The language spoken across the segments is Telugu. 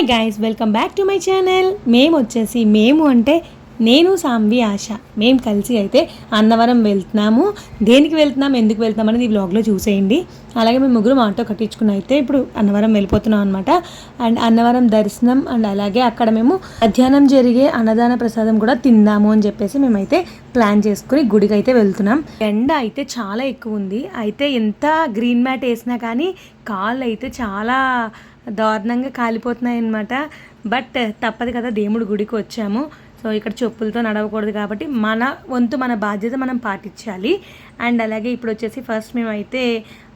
Hi guys welcome back to my channel మేము వచ్చేసి మేము అంటే నేను సాంబి ఆశ. మేము కలిసి అయితే అన్నవరం వెళ్తున్నాము. దేనికి వెళ్తున్నాం ఎందుకు వెళ్తున్నాం అనేది ఈ బ్లాగ్లో చూసేయండి. అలాగే మేము ముగ్గురు ఆటో కట్టించుకుని అయితే ఇప్పుడు అన్నవరం వెళ్ళిపోతున్నాం అనమాట అండ్ అన్నవరం దర్శనం అండ్ అలాగే అక్కడ మేము మధ్యాహ్నం జరిగే అన్నదాన ప్రసాదం కూడా తిందాము అని చెప్పేసి మేమైతే ప్లాన్ చేసుకుని గుడికి అయితే వెళ్తున్నాం. ఎండ అయితే చాలా ఎక్కువ ఉంది. అయితే ఎంత గ్రీన్ మ్యాట్ వేసినా కానీ కాళ్ళు అయితే చాలా దారుణంగా కాలిపోతున్నాయి అనమాట బట్ తప్పదు కదా దేవుడి గుడికి వచ్చాము. సో ఇక్కడ చెప్పులతో నడవకూడదు కాబట్టి మన వంతు మన బాధ్యత మనం పాటించాలి. అండ్ అలాగే ఇప్పుడు వచ్చేసి ఫస్ట్ మేమైతే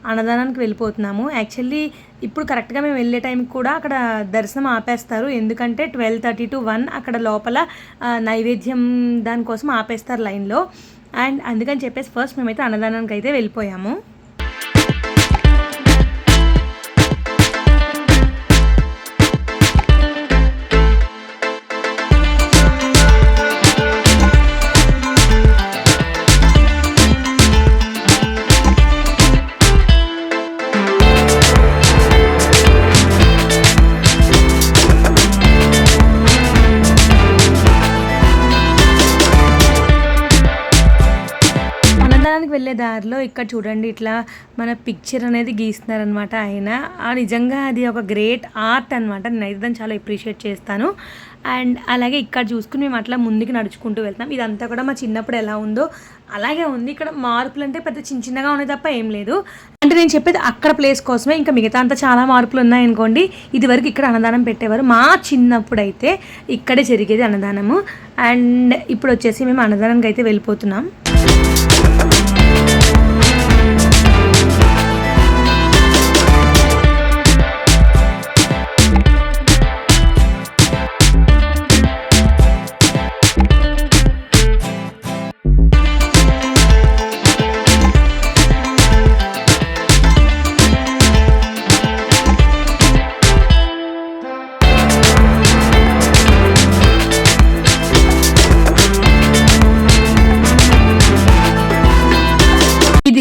అన్నదానానికి వెళ్ళిపోతున్నాము. యాక్చువల్లీ ఇప్పుడు కరెక్ట్గా మేము వెళ్ళే టైంకి కూడా అక్కడ దర్శనం ఆపేస్తారు. ఎందుకంటే ట్వెల్వ్ థర్టీ టు వన్ అక్కడ లోపల నైవేద్యం దానికోసం ఆపేస్తారు లైన్లో. అండ్ అందుకని చెప్పేసి ఫస్ట్ మేమైతే అన్నదానానికి అయితే వెళ్ళిపోయాము. వెళ్ళే దారిలో ఇక్కడ చూడండి ఇట్లా మన పిక్చర్ అనేది గీస్తున్నారనమాట ఆయన. ఆ నిజంగా అది ఒక గ్రేట్ ఆర్ట్ అనమాట నేనైతే దాన్ని చాలా అప్రిషియేట్ చేస్తాను. అండ్ అలాగే ఇక్కడ చూసుకుని మేము అట్లా ముందుకు నడుచుకుంటూ వెళ్తాం ఇదంతా కూడా మా చిన్నప్పుడు ఎలా ఉందో అలాగే ఉంది. ఇక్కడ మార్పులు అంటే పెద్ద చిన్న చిన్నగా ఉన్నాయి తప్ప ఏం లేదు. అంటే నేను చెప్పేది అక్కడ ప్లేస్ కోసమే. ఇంకా మిగతా అంతా చాలా మార్పులు ఉన్నాయనుకోండి ఇది వరకు ఇక్కడ అన్నదానం పెట్టేవారు. మా చిన్నప్పుడు అయితే ఇక్కడే జరిగేది అన్నదానము. అండ్ ఇప్పుడు వచ్చేసి మేము అన్నదానానికి అయితే వెళ్ళిపోతున్నాం.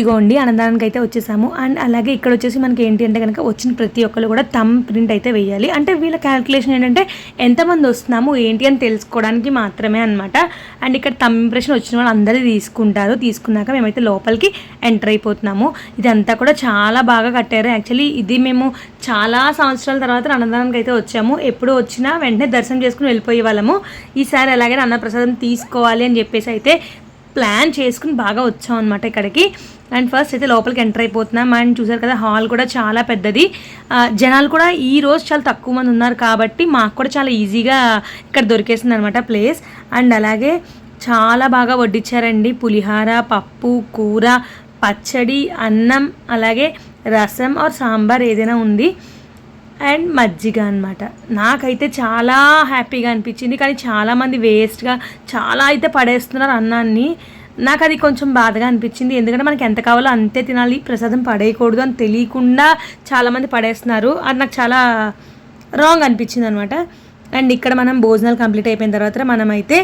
ఇదిగోండి అన్నదానానికి అయితే వచ్చేసాము. అండ్ అలాగే ఇక్కడ వచ్చేసి మనకి ఏంటి అంటే కనుక వచ్చిన ప్రతి ఒక్కరు కూడా తమ్ ప్రింట్ అయితే వేయాలి. అంటే వీళ్ళ క్యాల్కులేషన్ ఏంటంటే ఎంతమంది వస్తున్నాము ఏంటి అని తెలుసుకోవడానికి మాత్రమే అనమాట అండ్ ఇక్కడ తమ్ ఇంప్రెషన్ వచ్చిన వాళ్ళు అందరూ తీసుకుంటారు. తీసుకున్నాక మేమైతే లోపలికి ఎంటర్ అయిపోతున్నాము. ఇదంతా కూడా చాలా బాగా కట్టారు. యాక్చువల్లీ ఇది మేము చాలా సంవత్సరాల తర్వాత అన్నదానానికి అయితే వచ్చాము. ఎప్పుడు వచ్చినా వెంటనే దర్శనం చేసుకుని వెళ్ళిపోయే వాళ్ళము. ఈసారి అలాగే అన్నప్రసాదం తీసుకోవాలి అని చెప్పేసి అయితే ప్లాన్ చేసుకుని బాగా వచ్చాం అనమాట ఇక్కడికి. అండ్ ఫస్ట్ అయితే లోపలికి ఎంటర్ అయిపోతున్నాం. అండ్ చూసారు కదా హాల్ కూడా చాలా పెద్దది. జనాలు కూడా ఈ రోజు చాలా తక్కువ మంది ఉన్నారు కాబట్టి మాకు కూడా చాలా ఈజీగా ఇక్కడ దొరికేసింది అనమాట ప్లేస్. అండ్ అలాగే చాలా బాగా వడ్డించారండి పులిహార పప్పు కూర పచ్చడి అన్నం అలాగే రసం ఆర్ సాంబార్ ఏదైనా ఉంది. అండ్ మజ్జిగ అనమాట నాకైతే చాలా హ్యాపీగా అనిపించింది కానీ చాలామంది వేస్ట్గా చాలా అయితే పడేస్తున్నారు అన్నాన్ని. నాకు అది కొంచెం బాధగా అనిపించింది ఎందుకంటే మనకి ఎంత కావాలో అంతే తినాలి ప్రసాదం పడేయకూడదు అని తెలియకుండా చాలామంది పడేస్తున్నారు. అది నాకు చాలా రాంగ్ అనిపించింది అనమాట అండ్ ఇక్కడ మనం భోజనాలు కంప్లీట్ అయిపోయిన తర్వాత మనం అయితే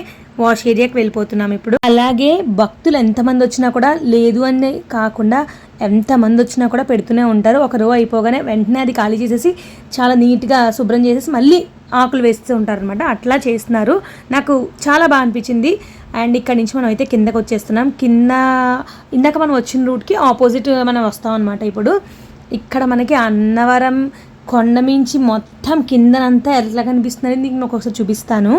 వాష్ ఏరియాకి వెళ్ళిపోతున్నాం ఇప్పుడు. అలాగే భక్తులు ఎంతమంది వచ్చినా కూడా లేదు అని కాకుండా ఎంతమంది వచ్చినా కూడా పెడుతూనే ఉంటారు. ఒక రో అయిపోగానే వెంటనే అది ఖాళీ చేసేసి చాలా నీట్గా శుభ్రం చేసేసి మళ్ళీ ఆకులు వేస్తూ ఉంటారు అనమాట అట్లా చేస్తున్నారు. నాకు చాలా బాగా అనిపించింది. అండ్ ఇక్కడ నుంచి మనం అయితే కిందకు వచ్చేస్తున్నాం. కింద ఇందాక మనం వచ్చిన రూట్కి ఆపోజిట్ మనం వస్తాం అనమాట ఇప్పుడు. ఇక్కడ మనకి అన్నవరం కొండ మించి మొత్తం కిందనంతా ఎట్లా కనిపిస్తుంది. నేను ఒకసారి చూపిస్తాను.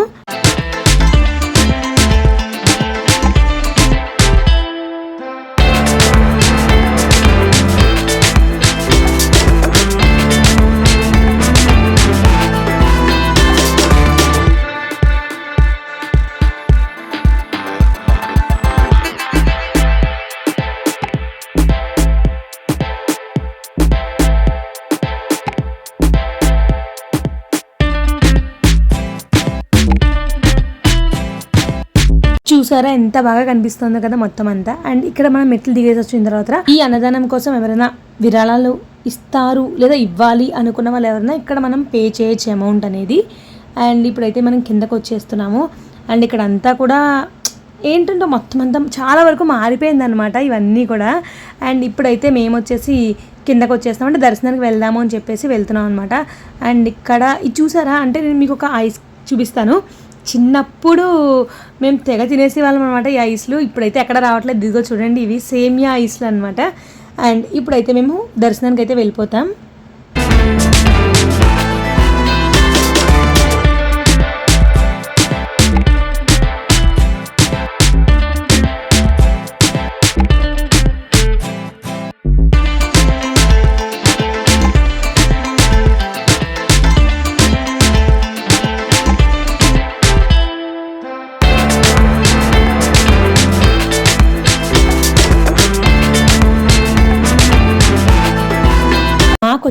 చూసారా? ఎంత బాగా కనిపిస్తుందో కదా మొత్తం అంతా. అండ్ ఇక్కడ మనం మెట్లు దిగేసి వచ్చిన తర్వాత ఈ అన్నదానం కోసం ఎవరైనా విరాళాలు ఇస్తారు లేదా ఇవ్వాలి అనుకున్న వాళ్ళు ఎవరైనా ఇక్కడ మనం పే చేయొచ్చు అమౌంట్ అనేది. అండ్ ఇప్పుడైతే మనం కిందకు వచ్చేస్తున్నాము. అండ్ ఇక్కడ అంతా కూడా ఏంటంటే మొత్తం అంతా చాలా వరకు మారిపోయింది అనమాట ఇవన్నీ కూడా. అండ్ ఇప్పుడైతే మేము వచ్చేసి కిందకు వచ్చేస్తాం అంటే దర్శనానికి వెళ్దాము అని చెప్పేసి వెళ్తున్నాం అనమాట అండ్ ఇక్కడ ఇది చూసారా? అంటే నేను మీకు ఒక ఐస్ చూపిస్తాను. చిన్నప్పుడు మేము తెగ తినేసే వాళ్ళం అనమాట ఈ ఐస్లు. ఇప్పుడైతే ఎక్కడ రావట్లేదు. దిగో చూడండి ఇవి సేమియా ఐస్లు అనమాట అండ్ ఇప్పుడైతే మేము దర్శనానికి అయితే వెళ్ళిపోతాం.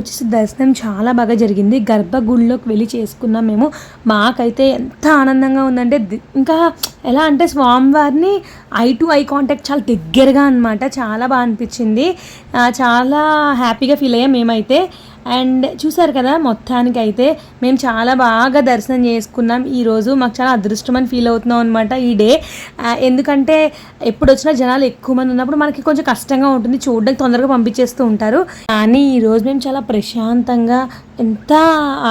వచ్చేసి దర్శనం చాలా బాగా జరిగింది. గర్భగుడిలోకి వెళ్ళి చేసుకున్నాం మేము. మాకైతే ఎంత ఆనందంగా ఉందంటే ఇంకా ఎలా అంటే స్వామివారిని ఐ టు ఐ కాంటాక్ట్ చాలా దగ్గరగా అనమాట చాలా బాగా అనిపించింది. చాలా హ్యాపీగా ఫీల్ అయ్యాం మేమైతే. అండ్ చూసారు కదా మొత్తానికి అయితే మేము చాలా బాగా దర్శనం చేసుకున్నాం. ఈరోజు మాకు చాలా అదృష్టం అని ఫీల్ అవుతున్నాం అనమాట ఈ డే. ఎందుకంటే ఎప్పుడు వచ్చినా జనాలు ఎక్కువ మంది ఉన్నప్పుడు మనకి కొంచెం కష్టంగా ఉంటుంది చూడడానికి తొందరగా పంపించేస్తూ ఉంటారు. కానీ ఈరోజు మేము చాలా ప్రశాంతంగా ఎంత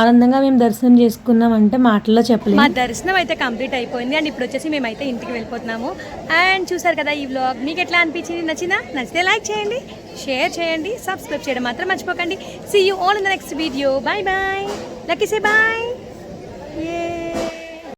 ఆనందంగా మేము దర్శనం చేసుకున్నాం అంటే మాటల్లో చెప్పలేము మా దర్శనం అయితే కంప్లీట్ అయిపోయింది. అండ్ ఇప్పుడు వచ్చేసి మేమైతే ఇంటికి వెళ్ళిపోతున్నాము. అండ్ చూసారు కదా ఈ వ్లాగ్ మీకు ఎట్లా అనిపించింది? నచ్చిందా? నచ్చితే లైక్ చేయండి. షేర్ చేయండి సబ్స్క్రైబ్ చేయడం మాత్రం మర్చిపోకండి. See you all in the next video bye bye Lucky say bye